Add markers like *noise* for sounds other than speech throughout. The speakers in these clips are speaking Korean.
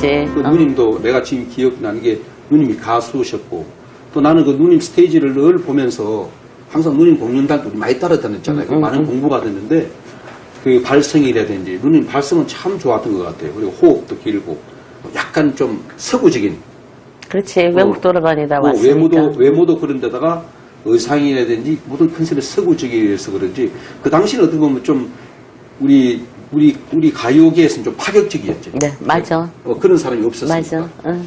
그랬지. 그 어. 누님도 내가 지금 기억나는 게 누님이 가수셨고 또 나는 그 누님 스테이지를 늘 보면서 항상 누님 공연단도 많이 따라다녔잖아요. 그 음, 많은 음. 공부가 됐는데 그 발성이라든지 누님 발성은 참 좋았던 것 같아요. 그리고 호흡도 길고 약간 좀 서구적인 그렇지. 외국 돌아다니다 뭐 왔으니까. 외모도 외모도 그런데다가 의상이라든지 모든 컨셉이 서구적이어서 그런지 그 당시는 어떻게 보면 좀 우리 우리 우리 가요계에서는 좀 파격적이었죠. 네, 맞아. 어, 그런 사람이 없었어요. 맞아. 응.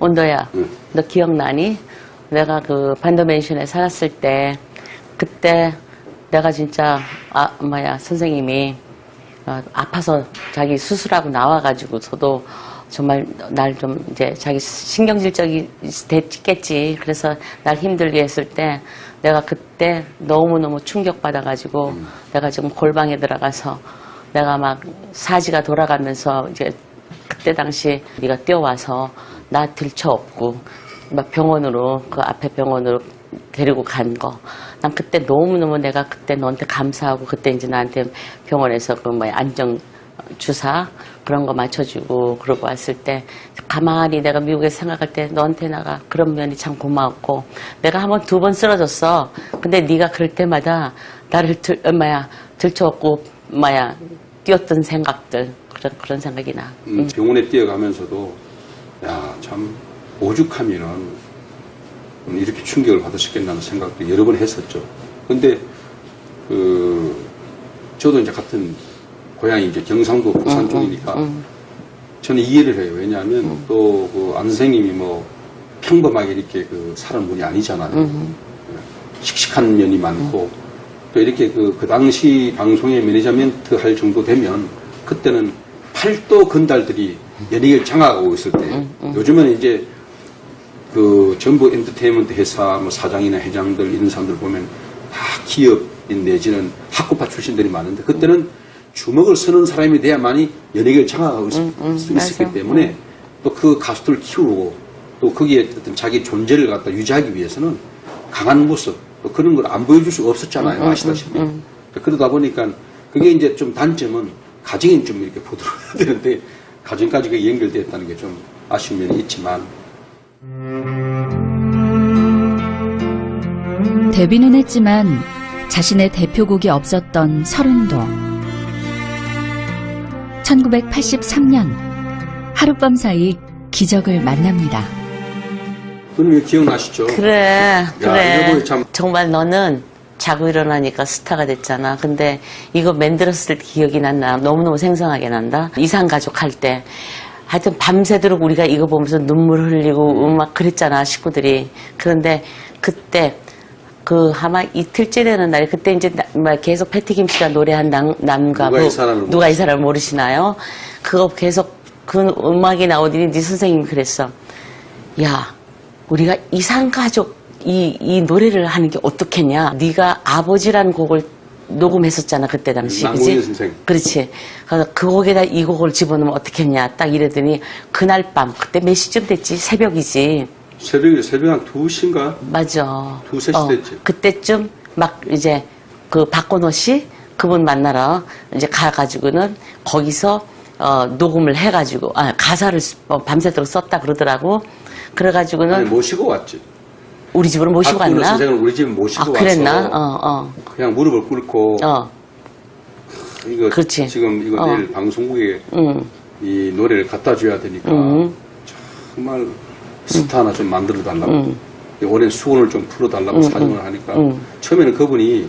온도야, 응. 너 기억나니? 내가 그 반도맨션에 살았을 때, 그때 내가 진짜, 아, 뭐야, 선생님이 어, 아파서 자기 수술하고 나와가지고서도 정말 날 좀 이제 자기 신경질적이 됐겠지. 그래서 날 힘들게 했을 때 내가 그때 너무너무 충격받아가지고 내가 지금 골방에 들어가서 내가 막 사지가 돌아가면서 이제 그때 당시 네가 뛰어와서 나 들쳐업고 막 병원으로 그 앞에 병원으로 데리고 간 거. 난 그때 너무너무 내가 그때 너한테 감사하고 그때 이제 나한테 병원에서 그 뭐야 안정 주사 그런 거 맞춰주고 그러고 왔을 때 가만히 내가 미국에 생각할 때 너한테 나가 그런 면이 참 고마웠고 내가 한 번 두 번 쓰러졌어. 근데 네가 그럴 때마다 나를 들 엄마야 들쳐업고 뭐야 뛰었던 생각들 그런 그런 생각이 나. 음, 병원에 뛰어가면서도 야 참 오죽하면은 음, 이렇게 충격을 받으셨겠다는 생각도 여러 번 했었죠. 근데 그 저도 이제 같은 고향이 이제 경상도 부산 응, 쪽이니까. 저는 이해를 해요. 왜냐하면 또 그안 선생님이 뭐 평범하게 이렇게 그 사는 분이 아니잖아요. 응. 씩씩한 면이 많고 또 이렇게 그, 그 당시 방송에 매니저멘트 할 정도 되면 그때는 팔도 건달들이 연예계를 장악하고 있을 때 요즘은 이제 그 전부 엔터테인먼트 회사 뭐 사장이나 회장들 이런 사람들 보면 다 기업인 내지는 학구파 출신들이 많은데 그때는 주먹을 쓰는 사람이 돼야만이 연예계를 장악할 수, 음, 음, 수 있었기. 때문에 또 그 가수들 키우고 또 거기에 어떤 자기 존재를 갖다 유지하기 위해서는 강한 모습 또 그런 걸 안 보여줄 수가 없었잖아요 음, 음, 아시다시피 음, 그러다 보니까 그게 이제 좀 단점은 가정이 좀 이렇게 부드러워야 되는데 가정까지 그게 연결됐다는 게 좀 아쉬운 면이 있지만 데뷔는 했지만 자신의 대표곡이 없었던 서른도. 1983년 하룻밤 사이 기적을 만납니다. 그럼 기억나시죠? 그래, 그래. 이거 참- 정말 너는 자고 일어나니까 스타가 됐잖아. 근데 이거 만들었을 때 기억이 난다. 너무너무 생생하게 난다. 이상 가족 할 때. 하여튼 밤새도록 우리가 이거 보면서 눈물 흘리고 막 그랬잖아, 식구들이. 그런데 그때 그 아마 이틀째 되는 날에 그때 이제 나- 막 계속 패티김 씨가 노래한 남, 남과 누가 이 부- 사람을 누가 이 사람을 모르시나요? 그거 계속 그 음악이 나오더니 네 선생님이 그랬어. 야, 우리가 이상가족 이, 이 노래를 하는 게 어떻겠냐? 네가 아버지란 곡을 녹음했었잖아 그때 당시, 남궁현 그지? 선생. 그렇지. 그래서 그 곡에다 이 곡을 집어넣으면 어떻겠냐? 딱 이러더니 그날 밤 그때 몇 시쯤 됐지? 새벽이지. 새벽에 새벽 한 2시인가? 맞아. 두세 시 됐지. 그때쯤 막 이제 그 박건호 씨 그분 만나러 이제 가가지고는 거기서 어, 녹음을 해가지고 아, 가사를 쓰- 어, 밤새도록 썼다 그러더라고. 그래가지고는 아니, 모시고 왔지. 우리 집으로 모시고 박근혜 왔나? 선생을 우리 집에 모시고 아, 그랬나? 와서 어, 어, 그냥 무릎을 꿇고 어, 이거 그렇지. 지금 이거 어. 내일 방송국에 응, 이 노래를 갖다 줘야 되니까 응, 정말 스타 하나 좀 만들어 달라고 응. 오랜 수건을 좀 풀어 달라고 사정을 하니까 응. 처음에는 그분이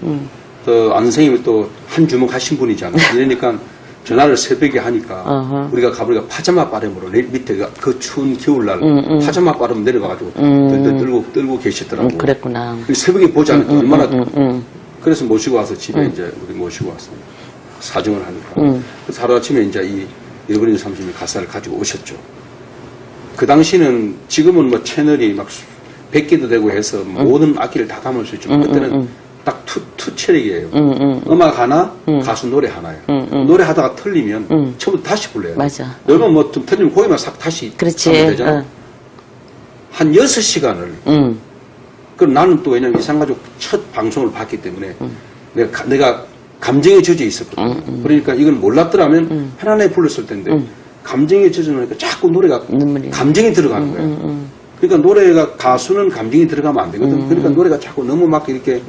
또 안선생님이 또 한 주먹 하신 분이잖아 요. 이러니까 *laughs* 전화를 새벽에 하니까 어허. 우리가 가보니까 파자마 바람으로 내 밑에가 그 추운 겨울날 응, 응. 파자마 바람 내려가가지고 응. 들들 들고 들고 계시더라고. 응, 그랬구나. 그 새벽에 보지 않으니까 얼마나 응, 응, 그래서 모시고 와서 집에 이제 우리 모시고 왔어 사정을 하니까 응. 그래서 하루 아침에 이제 이 잃어버린 삼십의 가사를 가지고 오셨죠. 그 당시는 지금은 뭐 채널이 막 100개도 되고 해서 모든 악기를 다 담을 수 있지만 응, 그때는 응, 응. 딱 투, 투 체력이에요. 응, 응. 음악 하나, 가수 노래 하나예요. 응, 응. 노래 하다가 틀리면 응. 처음부터 다시 불러요. 맞아. 여러분 뭐좀 틀리면 거기만 싹 다시 그렇지. 하면 되잖아. 응, 한 6시간을 응, 그럼 나는 또 왜냐면 이상가족 첫 방송을 봤기 때문에 내가, 가- 내가 감정에 젖어 있었거든. 그러니까 이건 몰랐더라면 편안하게 불렀을 텐데 감정에 젖어 놓으니까 자꾸 노래가 눈물이. 감정이 들어가는 거예요. 음, 음. 그러니까 노래가 가수는 감정이 들어가면 안 되거든. 그러니까 노래가 자꾸 너무 막 이렇게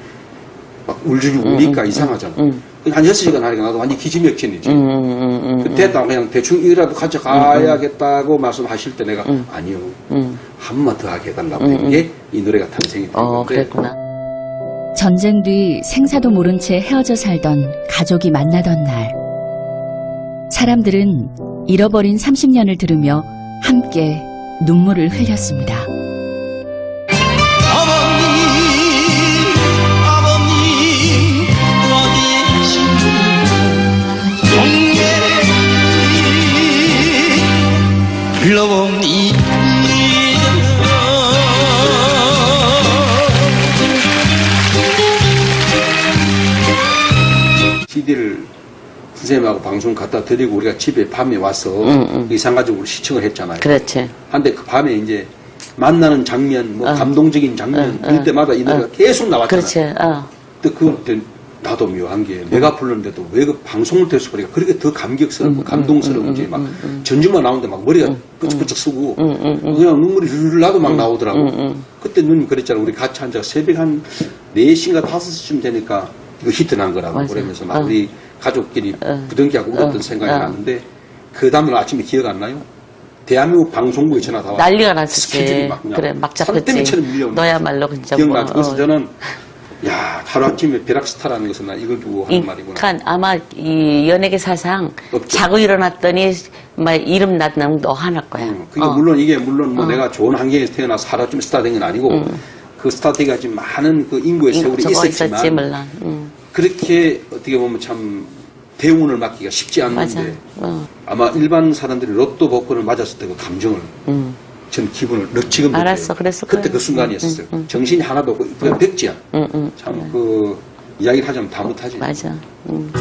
막 울주고 우니까 이상하잖아. 음. 한 6시간 하니까 나도 완전 기지맥진이지. 음, 음, 음, 그때 나 그냥 대충 이거라도 가져가야겠다고 말씀하실 때 내가 아니요. 음. 한 번만 더 하게 해달라고 한게이 노래가 탄생이 된 어, 건데 그랬구나. 전쟁 뒤 생사도 모른 채 헤어져 살던 가족이 만나던 날. 사람들은 잃어버린 30년을 들으며 함께 눈물을 흘렸습니다. 불러봅니다. CD를 선생님하고 방송 갖다 드리고 우리가 집에 밤에 와서 이상가족으로 시청을 했잖아요. 그렇지. 한데 그 밤에 이제 만나는 장면, 뭐 어. 감동적인 장면 어, 어. 때마다 이 노래가 계속 나왔잖아요. 그렇지. 어. 근데 그때 나도 묘한 게 내가 부르는데도 왜 그 방송을 통해서 보니까 그렇게 더 감격스럽고 감동스러운지 막 전주만 나오는데 막 머리가 끄적끄적 쓰고 그냥 눈물이 줄줄 나도 막 나오더라고. 그때 누님 그랬잖아. 우리 같이 앉아 새벽 한 4시인가 5시쯤 되니까 이거 히트 난 거라고 맞아. 그러면서 막 어. 우리 가족끼리 어. 부둥키하고 울었던 어. 생각이 어. 나는데 그 다음날 아침에 기억 안 나요? 대한민국 방송국에 전화가 와. 난리가 스케줄이 났었지. 막 그냥 그래, 막 산더미처럼 잡혔지. 밀려오는 너야말로 진짜 기억나죠? 뭐, 그래서 어. 저는 야 하루아침에 벼락스타라는 것은 나 이걸 두고 하는 말이구나. 그러니까 아마 이 연예계 사상 없죠. 자고 일어났더니 막 이름 났는 너 하나 거야. 음, 그게 어. 물론 이게 물론 뭐 내가 좋은 환경에서 태어나서 하루아침에 스타 된 건 아니고 그 스타 되기까지 많은 그 인구의 세월이 있었지만. 음, 그렇게 어떻게 보면 참 대운을 맞기가 쉽지. 않는데 어. 아마 일반 사람들이 로또 복권을 맞았을 때 그 감정을 음. 전 기분을 너 지금 알았어, 그랬을 그때. 그 순간이었어요. 정신이 하나도 없고 그냥 백지야. 음, 음. 참그 이야기를 하자면 다 못하지. 맞아. 음.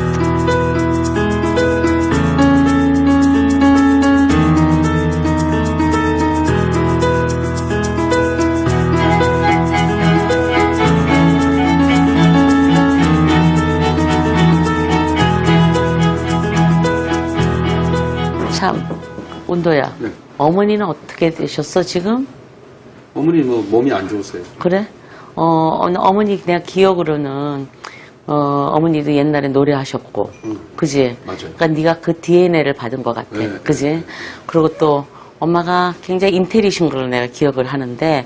어머니는 어떻게 되셨어, 지금? 어머니 뭐 몸이 안 좋으세요. 그래? 어, 어머니 내가 기억으로는 어, 어머니도 옛날에 노래하셨고, 음. 그지? 맞아요. 그러니까 네가 그 DNA를 받은 것 같아, 네, 그지? 네, 네. 그리고 또 엄마가 굉장히 인텔이신 걸로 내가 기억을 하는데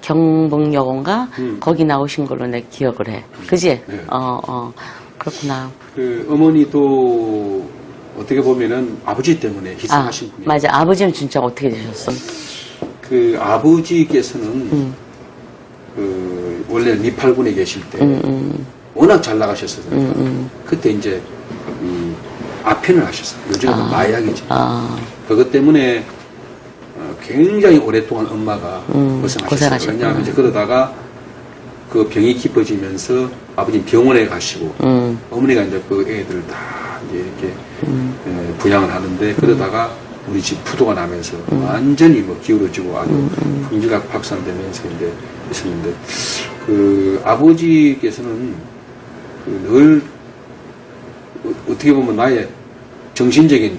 경북여고인가 음. 거기 나오신 걸로 내가 기억을 해, 그지? 네. 어, 어, 그렇구나. 그 어머니도 어떻게 보면은 아버지 때문에 아, 희생하신 분이에요. 맞아. 아버지는 진짜 어떻게 되셨어? 그 아버지께서는 음. 그 원래 니팔군에 계실 때 음, 음, 워낙 잘 나가셨어요. 음, 음. 그때 이제 이 아편을 하셨어요. 요즘은 아. 마약이지. 아, 그것 때문에 어, 굉장히 오랫동안 엄마가 음, 고생하셨어요. 왜냐하면 이제 그러다가 그 병이 깊어지면서 아버지 병원에 가시고 음, 어머니가 이제 그 애들 다 이제 이렇게 음. 에, 부양을 하는데 그러다가 우리 집 부도가 나면서 완전히 뭐 기울어지고 아주 음, 풍지각 박산되면서 이제 있었는데 그 아버지께서는 그늘 어, 떻게 보면 나의 정신적인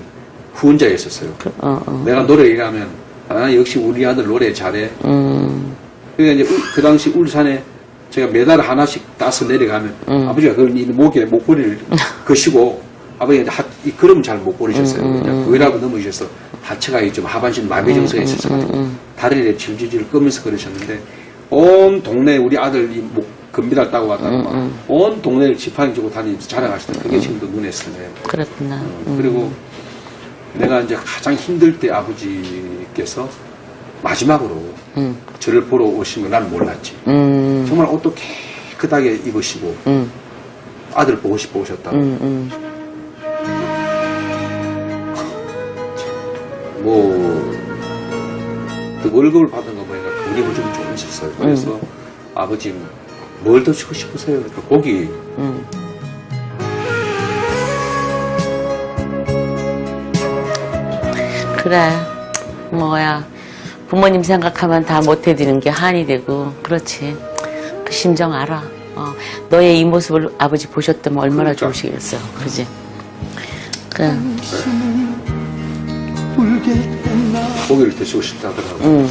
후원자였었어요. 그, 어, 어. 내가 노래 일하면 아 역시 우리 아들 노래 잘해. 음, 그러니까 이제 울- 그 당시 울산에 제가 매달 하나씩 따서 내려가면 음. 아버지가 그걸 이 목에 목걸이를 *laughs* 거시고 아버지가 이제 하, 이 걸음 잘못 걸으셨어요. 음, 그냥 그거라고 넘어지셔서 하체가 좀 하반신 마비 증세가 있었어 가지고 음, 다리를 질질질 끄면서 걸으셨는데 온 동네 우리 아들 이 목 금비달 따고 왔다고 음, 막온 동네를 지팡이 쥐고 다니면서 자랑하시던 그게 지금도 눈에 스네요. 그렇구나. 음. 그리고 내가 이제 가장 힘들 때 아버지께서 마지막으로 음, 저를 보러 오신 걸난 몰랐지. 음, 정말 옷도 깨끗하게 입으시고 음, 아들 보고 싶어 오셨다고. 뭐, 그 월급을 받은 거 보니까 돈이 좀 조금 있었어요. 그래서 아버지 뭘더 주고 싶으세요? 그러니까 고기. 음. 그래, 뭐야. 부모님 생각하면 다 못해드리는 게 한이 되고, 그렇지. 그 심정 알아. 어, 너의 이 모습을 아버지 보셨다면 얼마나 그러니까. 좋으시겠어. 그지? 그래. 불 고기를 드시고 싶다 하더라고요. 응,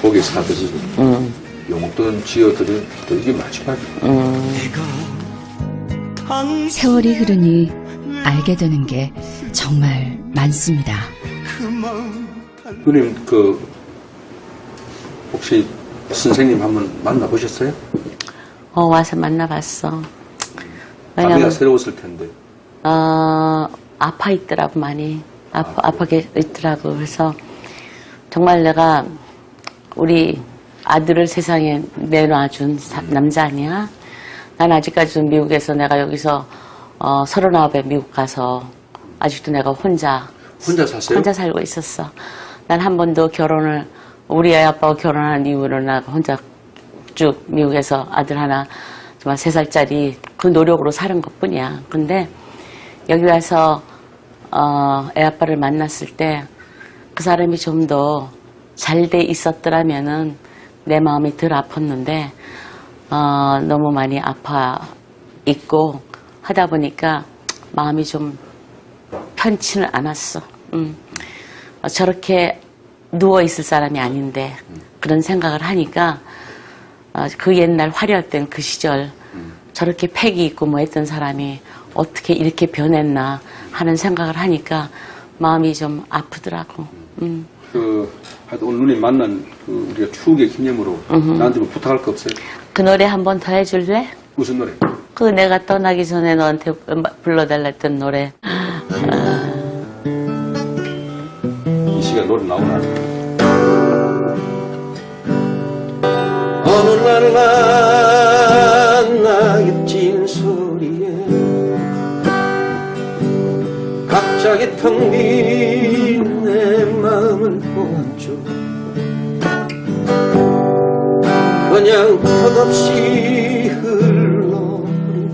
고기 사드시고 응, 용돈 지어드린 또 이게 마지막이에요. 응. 세월이 흐르니 알게 되는 게 정말 많습니다. 누님 그 혹시 선생님 한번 만나보셨어요? 어, 와서 만나봤어. 왜냐면, 새로웠을 텐데. 어, 아파 있더라고, 많이. 아파, 아파게 있더라고. 그래서 정말 내가 우리 아들을 세상에 내놔준 사- 남자 아니야? 난 아직까지도 미국에서 내가 여기서 어, 서른아홉에 미국 가서 아직도 내가 혼자 혼자 사세요? 혼자 살고 있었어. 난 한 번도 결혼을 우리 애 아빠가 결혼한 이후로 나 혼자 쭉 미국에서 아들 하나 정말 세 살짜리 그 노력으로 사는 것뿐이야. 근데 여기 와서 어, 애 아빠를 만났을 때 그 사람이 좀 더 잘 돼 있었더라면은 내 마음이 덜 아팠는데 어, 너무 많이 아파 있고 하다 보니까 마음이 좀 편치는 않았어. 음. 어, 저렇게 누워 있을 사람이 아닌데 그런 생각을 하니까 어, 그 옛날 화려했던 그 시절 저렇게 패기 있고 뭐 했던 사람이 어떻게 이렇게 변했나 하는 생각을 하니까 마음이 좀 아프더라고. 음. 그 하여튼 오늘 누님 만난 그 우리가 추억의 기념으로 나한테 뭐 부탁할 거 없어요? 그 노래 한 번 더 해줄래? 무슨 노래? 그 내가 떠나기 전에 너한테 불러달라 했던 노래. 이 시간 노래 나오나? 어느 날 갑자기 텅 빈 내 마음을 보았죠. 그냥 턱없이 흘러버린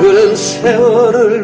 그런 세월을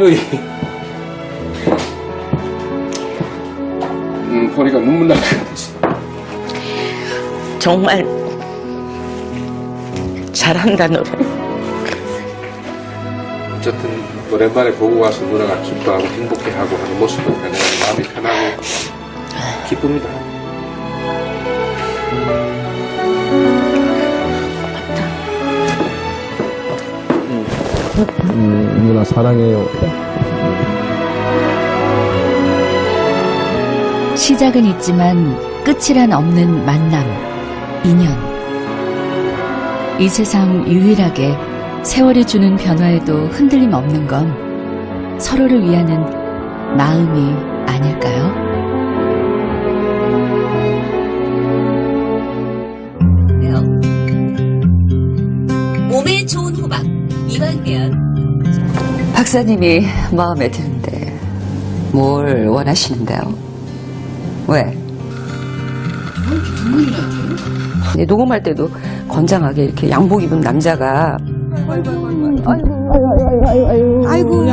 노래 음, 보니까 눈물 날것 같았어. 정말 잘한다 노래. 어쨌든 오랜만에 보고 와서 누나가 기뻐하고 행복해하고 하는 모습을 보면 마음이 편하고 기쁩니다. 누나 사랑해요. 시작은 있지만 끝이란 없는 만남, 인연. 이 세상 유일하게 세월이 주는 변화에도 흔들림 없는 건 서로를 위하는 마음이 아닐까요? 이왕면 박사님이 마음에 드는데 뭘 원하시는데요? 왜? 네, 녹음할 때도 건장하게 이렇게 양복 입은 남자가 아이고,